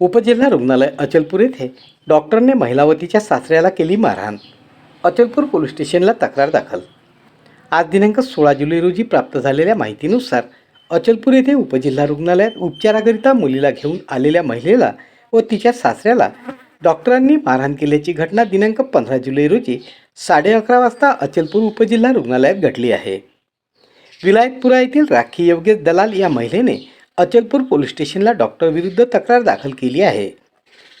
उपजिल्हा रुग्णालय अचलपूर येथे डॉक्टरने महिलावतीच्या सासऱ्याला केली मारहाण. अचलपूर पोलीस स्टेशनला तक्रार दाखल. आज दिनांक सोळा जुलै रोजी प्राप्त झालेल्या माहितीनुसार अचलपूर येथे उपजिल्हा रुग्णालयात उपचाराकरिता मुलीला घेऊन आलेल्या महिलेला व तिच्या सासऱ्याला डॉक्टरांनी मारहाण केल्याची घटना दिनांक पंधरा जुलै रोजी साडे अकरा वाजता अचलपूर उपजिल्हा रुग्णालयात घडली आहे. विलायतपुरा येथील राखी योगेश दलाल या महिलेने अचलपूर पोलीस स्टेशनला डॉक्टरविरुद्ध तक्रार दाखल केली आहे.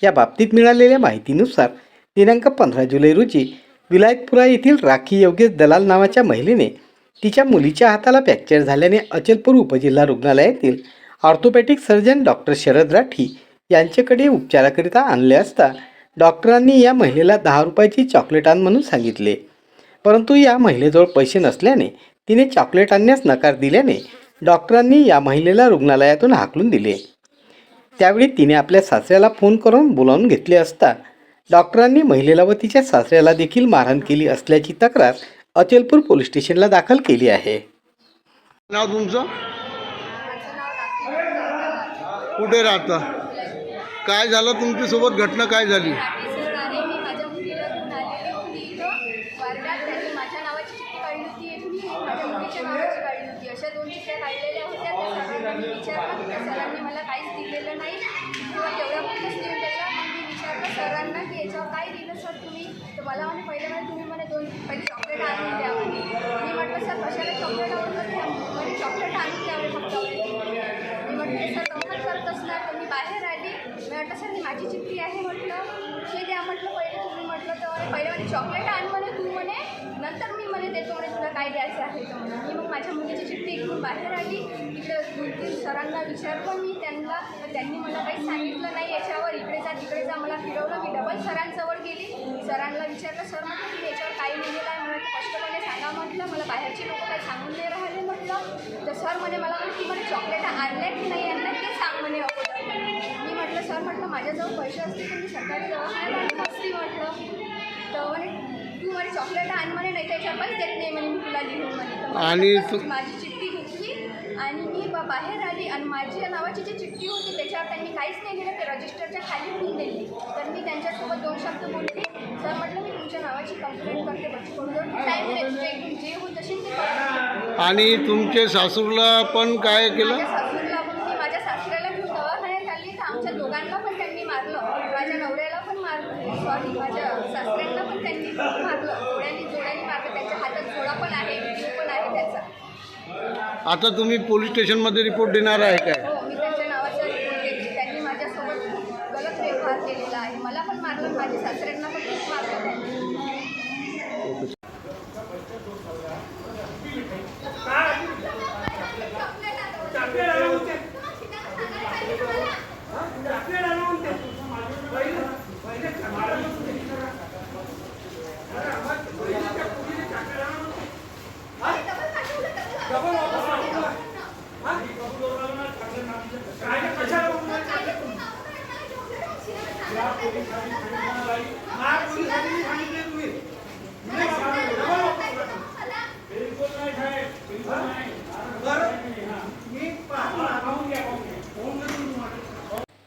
या बाबतीत मिळालेल्या माहितीनुसार दिनांक पंधरा जुलै रोजी विलायतपुरा येथील राखी योगेश दलाल नावाच्या महिलेने तिच्या मुलीच्या हाताला फ्रॅक्चर झाल्याने अचलपूर उपजिल्हा रुग्णालयातील orthopaedic surgeon doctor Sharad Rathi यांच्याकडे उपचाराकरिता आणले असता डॉक्टरांनी या महिलेला दहा रुपयाची चॉकलेट आण म्हणून सांगितले. परंतु या महिलेजवळ पैसे नसल्याने तिने चॉकलेट आणण्यास नकार दिल्याने डॉक्टरांनी या महिलेला रुग्णालयातून हाकलून दिले. त्यावेळी तिने आपल्या सासऱ्याला फोन करून बोलावून घेतले असता डॉक्टरांनी महिलेला व तिच्या सासऱ्याला देखील मारहाण केली असल्याची तक्रार अचलपूर पोलीस स्टेशनला दाखल केली आहे. नाव तुमचं? कुठे राहता? काय झालं? तुमच्यासोबत घटना काय झाली सर आणि मी माझ्या मुलीला घेऊन आलेली होती इथं वार्डात त्यांनी माझ्या नावाची चिठ्ठी काढली होती एक मी माझ्या मुलीच्या नावाची काढली होती अशा दोन चिठ्ठ्या काढलेल्या होत्या त्या सरांनी मी विचारलं त्या सरांनी मला काहीच दिलेलं नाही. किंवा तेवढ्या पुरतंच देऊन मग मी विचारलं सरांना की याच्यावर काय दिलं सर तुम्ही? तर मला म्हणे पहिले म्हणे तुम्ही मला दोन पहिले चॉकलेट आणून द्या मी म्हटलं सर कशाला चॉकलेट आवडतं घ्या चॉकलेट आणून द्यावे म्हणजे फक्त मी म्हटलं सर गंमत करत असणार तर मी बाहेर आली. मी म्हटलं सर मी माझी चिठ्ठी आहे म्हटलं. हे द्या म्हटलं पहिले तुम्ही म्हटलं तर पहिले म्हणे चॉकलेट आण म्हणे तू म्हणे. नंतर मी म्हणे देतो म्हणे तुला काय द्यायचं आहे तर म्हणे. मी मग माझ्या मुलीची चिठ्ठी घेऊन बाहेर आली. तिकडे सरांना विचारलं मी त्यांना तर त्यांनी मला काही सांगितलं नाही याच्यावर इकडे जा तिकडे जा मला फिरवलं मी. डबल सरांजवळ गेली. सरांना विचारलं सर म्हटलं तुम्ही याच्यावर काही लिहिलेलं आहे मला ते स्पष्टपणे सांगा म्हटलं. मला बाहेरचे लोक काही सांगून नाही राहिले म्हटलं. तर सर म्हणे मला म्हणे की म्हणे चॉकलेट आणल्या की नाही आणल्या ते सांग म्हणे अगोदर. मी म्हटलं सर म्हटलं माझ्याजवळ पैसे असते तर मी सरकारी दवाखान्यात आणली असती म्हटलं. तर म्हणे तू म्हणे चॉकलेट आण म्हणे नाही त्याच्यावर पण देत नाही म्हणे मी तुला लिहून म्हणे. आणि माझी चिठ्ठी घेतली आणि मी ब- बाहेर आली आणि माझ्या नावाची जी चिठ्ठी त्याच्यावर त्यांनी काहीच नाही दिलं ते रजिस्टरच्या खाली ठेवून दिली तर मी त्यांच्यासोबत दोन शब्द बोलले सर म्हटलं मी तुमच्या नावाची कंप्लेंट करते टाईम जे होत असेल ते. आणि तुमचे सासूरला पण काय केलं? सासूला पण मी माझ्या सासऱ्याला घेऊन दवाखान्यात आली तर आमच्या दोघांना पण त्यांनी मारलं. माझ्या नवऱ्याला पण मारलं. सॉरी माझ्या सासऱ्यांना पण त्यांनी मारलं. जोड्यांनी जोड्यांनी मारलं. त्यांच्या हातात जोडा पण आहे पण आहे त्याचा. आता तुम्ही पोलीस स्टेशनमध्ये रिपोर्ट देणार आहे काय हो मी त्यांच्या नावाचा रिपोर्ट देते त्यांनी माझ्यासोबत खूप गलत व्यवहार केलेला आहे. मला पण मारलं माझ्या सासऱ्यांना पण खूप मारलं. त्यांनी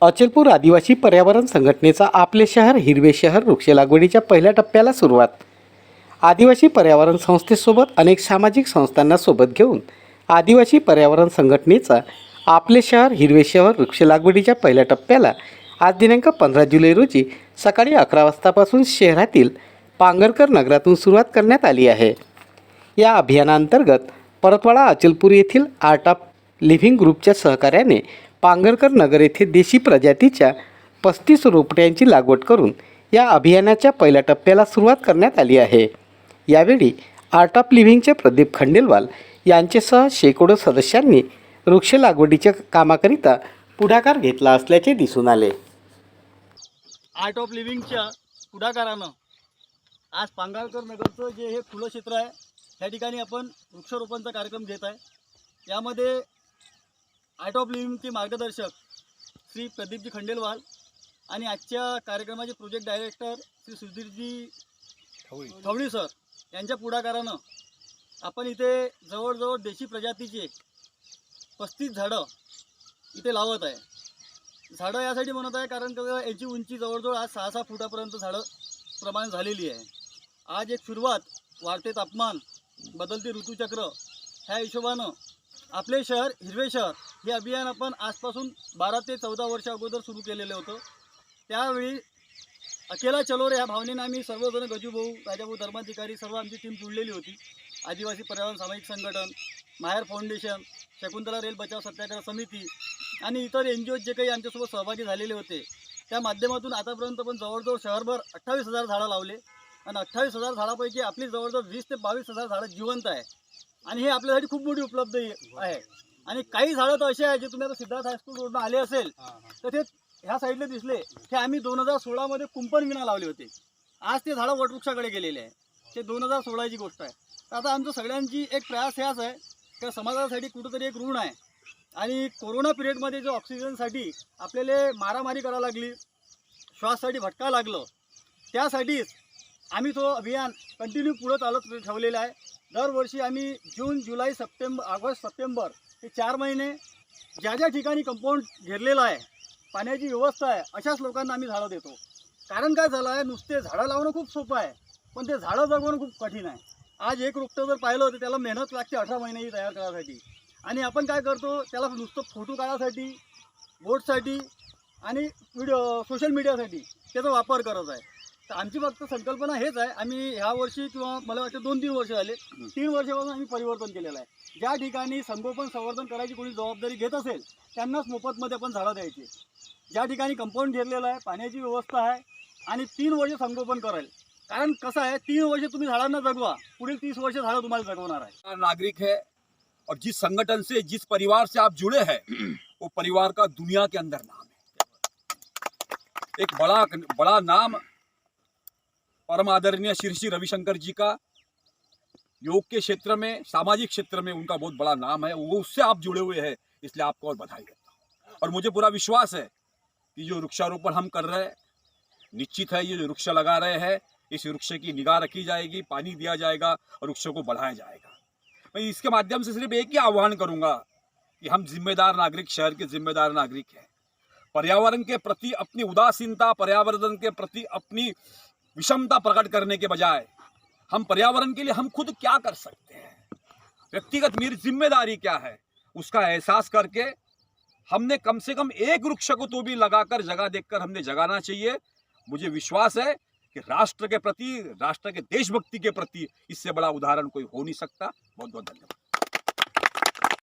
अचलपूर आदिवासी पर्यावरण संघटनेचा आपले शहर हिरवे शहर वृक्ष लागवडीच्या पहिल्या टप्प्याला सुरुवात. आदिवासी पर्यावरण संस्थेसोबत अनेक सामाजिक संस्थांना सोबत घेऊन आदिवासी पर्यावरण संघटनेचा आपले शहर हिरवे शहर वृक्ष लागवडीच्या पहिल्या टप्प्याला आज दिनांक पंधरा जुलै रोजी सकाळी अकरा वाजतापासून शहरातील पांगरकर नगरातून सुरुवात करण्यात आली आहे. या अभियानांतर्गत परतवाडा अचलपूर येथील आर्ट ऑफ लिव्हिंग ग्रुपच्या सहकार्याने पांगरकर नगर येथे देशी प्रजातीच्या पस्तीस रोपट्यांची लागवड करून या अभियानाच्या पहिल्या टप्प्याला सुरुवात करण्यात आली आहे. यावेळी आर्ट ऑफ लिव्हिंगचे प्रदीप खंडेलवाल यांच्यासह शेकडो सदस्यांनी वृक्ष लागवडीच्या कामाकरिता पुढाकार घेतला असल्याचे दिसून आले. आर्ट ऑफ लिव्हिंगच्या पुढाकारानं आज पांगाळकर नगरचं जे हे खुलं क्षेत्र आहे त्या ठिकाणी आपण वृक्षारोपणचा कार्यक्रम घेत आहे. यामध्ये आर्ट ऑफ लिव्हिंगचे मार्गदर्शक श्री प्रदीपजी खंडेलवाल आणि आजच्या कार्यक्रमाचे project director Shri Sudhirji Thavali. Sir यांच्या पुढाकारानं आपण इथे जवळजवळ देशी प्रजातीचे पस्तीस झाडं इथे लावत आहे. झाडं यासाठी म्हणत आहे कारण का याची उंची जवळजवळ आज सहा सहा फुटापर्यंत झाडं प्रमाण झालेली आहे. आज एक सुरुवात वाढते तापमान बदलते ऋतूचक्र ह्या हिशोबानं आपले शहर हिरवे शहर हे अभियान आपण आजपासून बारा ते चौदा वर्ष अगोदर सुरू केलेलं होतं. त्यावेळी अकेला चलो रे ह्या भावनेनं आम्ही सर्वजण गजूभाऊ राजाभाऊ धर्माधिकारी सर्व आमची टीम जुळलेली होती. आदिवासी पर्यावरण सामाजिक संघटन माहेर फाउंडेशन शकुंतला रेल बचाव सत्याग्रह समिती आणि इतर एन जी ओज जे काही आमच्यासोबत सहभागी झालेले होते त्या माध्यमातून आतापर्यंत पण जवळजवळ शहरभर अठ्ठावीस हजार झाडं लावले. आणि अठ्ठावीस हजार झाडापैकी आपली जवळजवळ वीस ते बावीस हजार झाडं जिवंत आहे. आणि हे आपल्यासाठी खूप मोठी उपलब्धी आहे. आणि काही झाडं तर असे आहे जे तुम्ही आता सिद्धार्थ हायस्कूल रोडनं आले असेल तर ते ह्या साईडला दिसले. ते आम्ही दोन हजार सोळामध्ये कुंपण विना लावले होते. आज ते झाडं वटवृक्षाकडे गेलेले आहे. ते दोन हजार सोळाची गोष्ट आहे. तर आता आमचं सगळ्यांची एक प्रयास ह्याच आहे की समाजासाठी कुठंतरी एक ऋण आहे. आणि कोरोना पिरियडमध्ये जो ऑक्सिजनसाठी आपल्याला मारामारी करावं लागली श्वाससाठी भटका लागलं त्यासाठीच आम्ही तो अभियान कंटिन्यू पुढं चालत ठेवलेला आहे. दरवर्षी आम्ही June July September August September हे चार महिने ज्या ज्या ठिकाणी कंपाऊंड घेरलेलं आहे पाण्याची व्यवस्था आहे अशाच लोकांना आम्ही झाडं देतो. कारण काय झालं आहे नुसते झाडं लावणं खूप सोपं आहे पण ते झाडं जगवणं खूप कठीण आहे. आज एक रोपटं जर पाहिलं तर त्याला मेहनत लागते अठरा महिने तयार करायसाठी. आणि आपण काय करतो त्याला नुसतं फोटो काढायसाठी बोटसाठी आणि व्हिडिओ सोशल मीडियासाठी त्याचा वापर करत आहे. तर आमची फक्त संकल्पना हेच आहे आम्ही ह्या वर्षी किंवा मला वाटतं दोन तीन वर्ष झाले तीन वर्षापासून आम्ही परिवर्तन केलेलं आहे. ज्या ठिकाणी संगोपन संवर्धन करायची कोणी जबाबदारी घेत असेल त्यांनाच मोफतमध्ये आपण झाडं द्यायची. ज्या ठिकाणी कंपाऊंड घेरलेलं आहे पाण्याची व्यवस्था आहे आणि तीन वर्ष संगोपन करायला. कारण कसं आहे? तीन वर्ष तुम्ही झाडांना जगवा. पुढील तीस वर्ष झाडं तुम्हाला जगवणार आहे. नागरिक है और जिस संगठन से, जिस परिवार से आप जुड़े हैं, वो परिवार का दुनिया के अंदर नाम है. एक बड़ा बड़ा नाम परम आदरणीय श्री श्री रविशंकर जी का योग के क्षेत्र में, सामाजिक क्षेत्र में उनका बहुत बड़ा नाम है। वो उससे आप जुड़े हुए हैं, इसलिए आपको और बधाई देता हूँ। और मुझे पूरा विश्वास है कि जो वृक्षारोपण हम कर रहे हैं, निश्चित है ये जो वृक्ष लगा रहे हैं इस वृक्ष की निगाह रखी जाएगी, पानी दिया जाएगा और वृक्षों को बढ़ाया जाएगा। मैं इसके माध्यम से सिर्फ़ एक ही आह्वान करूँगा कि हम जिम्मेदार नागरिक, शहर के जिम्मेदार नागरिक हैं। पर्यावरण के प्रति अपनी उदासीनता, पर्यावरण के प्रति अपनी विषमता प्रकट करने के बजाय हम पर्यावरण के लिए हम खुद क्या कर सकते हैं? व्यक्तिगत मेरी ज़िम्मेदारी क्या है? उसका एहसास करके हमने कम से कम एक वृक्ष को तो भी लगाकर, जगह देखकर हमने जगाना चाहिए। मुझे विश्वास है कि राष्ट्र के प्रति राष्ट्र के देशभक्ति के प्रति इससे बड़ा उदाहरण कोई हो नहीं सकता। बहुत बहुत धन्यवाद।